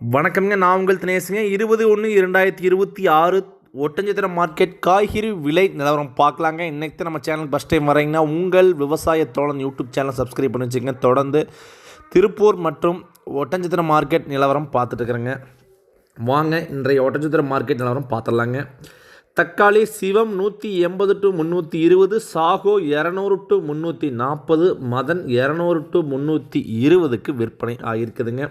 வணக்கம்ங்க நான் உங்கள் தினேசுங்க. இருபது ஒன்று இரண்டாயிரத்தி இருபத்தி ஆறு ஒட்டஞ்சத்திர மார்க்கெட் காய்கறி விலை நிலவரம் பார்க்கலாங்க. இன்றைக்கி தான் நம்ம சேனல் ஃபஸ்ட் டைம் வரீங்கன்னா உங்கள் விவசாய தோழன் யூடியூப் சேனல் சப்ஸ்கிரைப் பண்ணி வச்சுங்க தொடர்ந்து திருப்பூர் மற்றும் ஒட்டஞ்சத்திர மார்க்கெட் நிலவரம் பார்த்துட்ருக்குறேங்க வாங்க இன்றைய ஒட்டஞ்சத்திர மார்க்கெட் நிலவரம் பார்த்துடலாங்க. தக்காளி சிவம் நூற்றி எண்பது டு முந்நூற்றி இருபது சாகோ இரநூறு டு முந்நூற்றி நாற்பது மதன் இரநூறு டு முந்நூற்றி இருபதுக்கு விற்பனை ஆகியிருக்குதுங்க.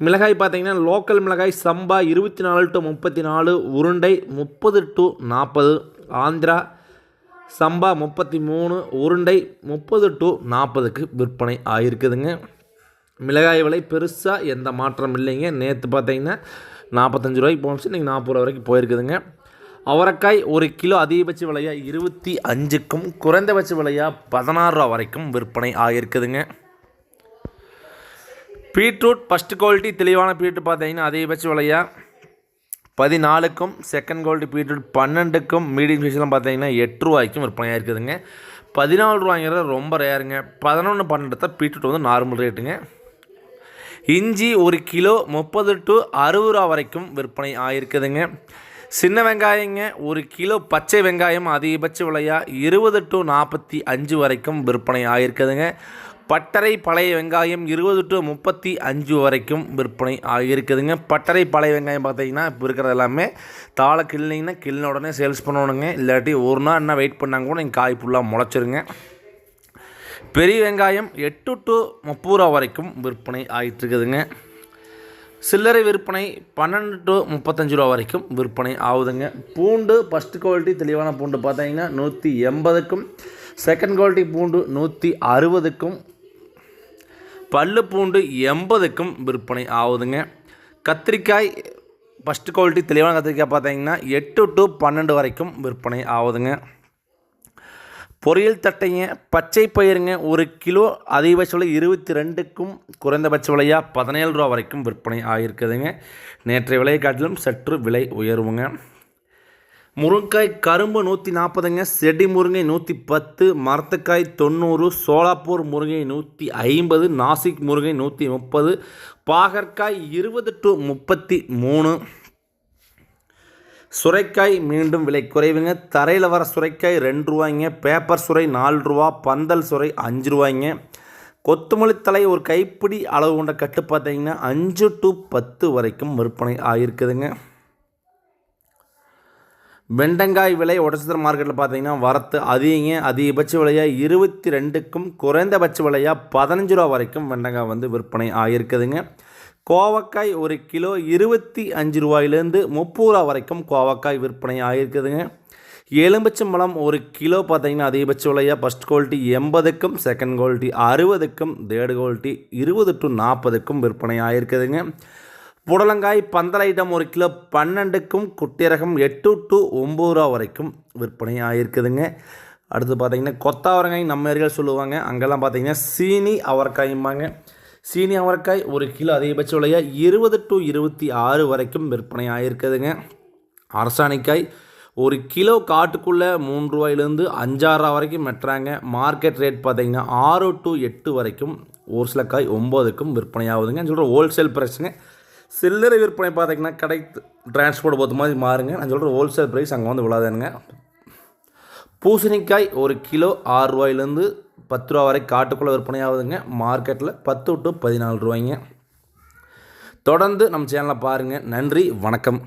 மிளகாய் பார்த்தீங்கன்னா லோக்கல் மிளகாய் சம்பா இருபத்தி நாலு டு முப்பத்தி நாலு உருண்டை முப்பது டு நாற்பது ஆந்திரா சம்பா முப்பத்தி மூணு உருண்டை முப்பது டு நாற்பதுக்கு விற்பனை ஆகிருக்குதுங்க மிளகாய் விலை பெருசாக எந்த மாற்றம் இல்லைங்க. நேற்று பார்த்தீங்கன்னா நாற்பத்தஞ்சு ரூபாய்க்கு போணுச்சு இன்றைக்கி நாற்பது ரூபா வரைக்கும் போயிருக்குதுங்க. அவரைக்காய் ஒரு கிலோ அதிகபட்ச விலையாக இருபத்தி அஞ்சுக்கும் குறைந்தபட்ச விலையாக பதினாறு ரூபா வரைக்கும் விற்பனை ஆகியிருக்குதுங்க பீட்ரூட் ஃபஸ்ட் குவாலிட்டி தெளிவான பீட்ரூட் பார்த்தீங்கன்னா அதிகபட்ச விலையாக பதினாலுக்கும் செகண்ட் குவாலிட்டி பீட்ரூட் பன்னெண்டுக்கும் மீடியம் சைஸ்லாம் பார்த்தீங்கன்னா எட்டு ரூபாய்க்கும் விற்பனையாக இருக்குதுங்க. பதினாலு ரூபாய்ங்கிறது ரொம்ப ரேருங்க பதினொன்று பன்னெண்டு தான் பீட்ரூட் வந்து நார்மல் ரேட்டுங்க இஞ்சி ஒரு கிலோ முப்பது டு அறுபது ரூபா வரைக்கும் விற்பனை ஆகிருக்குதுங்க சின்ன வெங்காயங்க ஒரு கிலோ பச்சை வெங்காயம் அதிகபட்ச விலையாக இருபது டு நாற்பத்தி அஞ்சு வரைக்கும் விற்பனை ஆகிருக்குதுங்க பட்டறை பழைய வெங்காயம் இருபது டு முப்பத்தி அஞ்சு வரைக்கும் விற்பனை ஆகியிருக்குதுங்க. பட்டறை பழைய வெங்காயம் பார்த்தீங்கன்னா இப்போ இருக்கிறது எல்லாமே தாளை கிள்ளிங்கன்னா கிள்ளின உடனே சேல்ஸ் பண்ணணுங்க. இல்லாட்டி ஒரு நாள் என்ன வெயிட் பண்ணாங்க கூட நீங்கள் காய் ஃபுல்லாக முளைச்சிருங்க. பெரிய வெங்காயம் எட்டு டு முப்பது ரூபா வரைக்கும் விற்பனை ஆகிட்டுருக்குதுங்க. சில்லறை விற்பனை பன்னெண்டு டு முப்பத்தஞ்சு ரூபா வரைக்கும் விற்பனை ஆகுதுங்க. பூண்டு ஃபஸ்ட் குவாலிட்டி தெளிவான பூண்டு பார்த்தீங்கன்னா நூற்றி எண்பதுக்கும் செகண்ட் குவாலிட்டி பூண்டு நூற்றி அறுபதுக்கும் பல்லு பூண்டு எண்பதுக்கும் விற்பனை ஆகுதுங்க. கத்திரிக்காய் ஃபஸ்ட்டு குவாலிட்டி தெளிவான கத்திரிக்காய் பார்த்தீங்கன்னா எட்டு டு பன்னெண்டு வரைக்கும் விற்பனை ஆகுதுங்க. பொரியல் தட்டைங்க பச்சை பயிருங்க ஒரு கிலோ அதிகபட்ச விலை இருபத்தி ரெண்டுக்கும் குறைந்தபட்ச விலையாக பதினேழு ரூபா வரைக்கும் விற்பனை ஆகியிருக்குதுங்க. நேற்றைய விலையை காட்டிலும் சற்று விலை உயர்வுங்க. முருங்காய் கரும்பு நூற்றி நாற்பதுங்க செடி முருங்கை நூற்றி பத்து மரத்துக்காய் தொண்ணூறு சோலாப்பூர் முருங்கை நூற்றி ஐம்பது நாசிக் முருங்கை நூற்றி முப்பது பாகற்காய் இருபது டு முப்பத்தி மூணு. சுரைக்காய் மீண்டும் விலை குறைவுங்க. தரையில் வர சுரைக்காய் ரெண்டு ரூபாய்ங்க பேப்பர் சுரை நாலு ரூபா பந்தல் சுரை அஞ்சு ரூபாய்ங்க. கொத்தமல்லி தலை ஒரு கைப்பிடி அளவு கொண்ட கட்டு பார்த்தீங்கன்னா அஞ்சு டு பத்து வரைக்கும் விற்பனை ஆகியிருக்குதுங்க. வெண்டங்காய் விலை உடச்சத்திர மார்க்கெட்டில் பார்த்தீங்கன்னா வரத்து அதிகங்க. அதிகபட்ச விலையாக இருபத்தி ரெண்டுக்கும் குறைந்தபட்ச விலையாக பதினஞ்சு ரூபா வரைக்கும் வெண்டங்காய் வந்து விற்பனை ஆகியிருக்குதுங்க. கோவக்காய் ஒரு கிலோ இருபத்தி அஞ்சு ரூபாயிலேருந்து முப்பது ரூபா வரைக்கும் கோவக்காய் விற்பனை ஆகியிருக்குதுங்க. எலும்பிச்சம்பழம் ஒரு கிலோ பார்த்தீங்கன்னா அதிகபட்ச விலையாக ஃபஸ்ட் குவாலிட்டி எண்பதுக்கும் செகண்ட் குவாலிட்டி அறுபதுக்கும் தேர்டு குவாலிட்டி இருபது டு நாற்பதுக்கும் விற்பனை ஆகியிருக்குதுங்க. புடலங்காய் பந்தலையிடம் ஐட்டம் ஒரு கிலோ பன்னெண்டுக்கும் குட்டிரகம் எட்டு டு ஒம்பது ரூபா வரைக்கும் விற்பனை ஆகிருக்குதுங்க அடுத்து பார்த்திங்கன்னா கொத்தாவரங்காய் நம்ம ஏரியாவில் சொல்லுவாங்க. அங்கெல்லாம் பார்த்திங்கன்னா சீனி அவரைக்காயும்பாங்க. சீனி அவரைக்காய் ஒரு கிலோ அதிகபட்ச விலையாக இருபது டு இருபத்தி ஆறு வரைக்கும் விற்பனை ஆகிருக்குதுங்க அரசாணிக்காய் ஒரு கிலோ காட்டுக்குள்ளே மூணு ரூபாயிலேருந்து அஞ்சாறு ரூபா வரைக்கும் மெட்டுறாங்க மார்க்கெட் ரேட் பார்த்திங்கன்னா ஆறு டு எட்டு வரைக்கும் ஒரு சில காய் ஒம்போதுக்கும் விற்பனை ஆகுதுங்க சொல்கிற ஹோல்சேல் ப்ரைஸுங்க சில்லறை விற்பனை பார்த்தீங்கன்னா கடை டிரான்ஸ்போர்ட் பொறுத்த மாதிரி மாறுங்க. நான் சொல்கிற ஹோல்சேல் ப்ரைஸ் அங்கே வந்து விழாதேனுங்க பூசணிக்காய் ஒரு கிலோ ஆறு ரூபாயிலேருந்து பத்து ரூபா வரை காட்டுக்குள்ளே விற்பனை ஆகுதுங்க. மார்க்கெட்டில் பத்து டு பதினாலு ரூபாய்ங்க. தொடர்ந்து நம்ம சேனலை பாருங்கள் நன்றி வணக்கம்.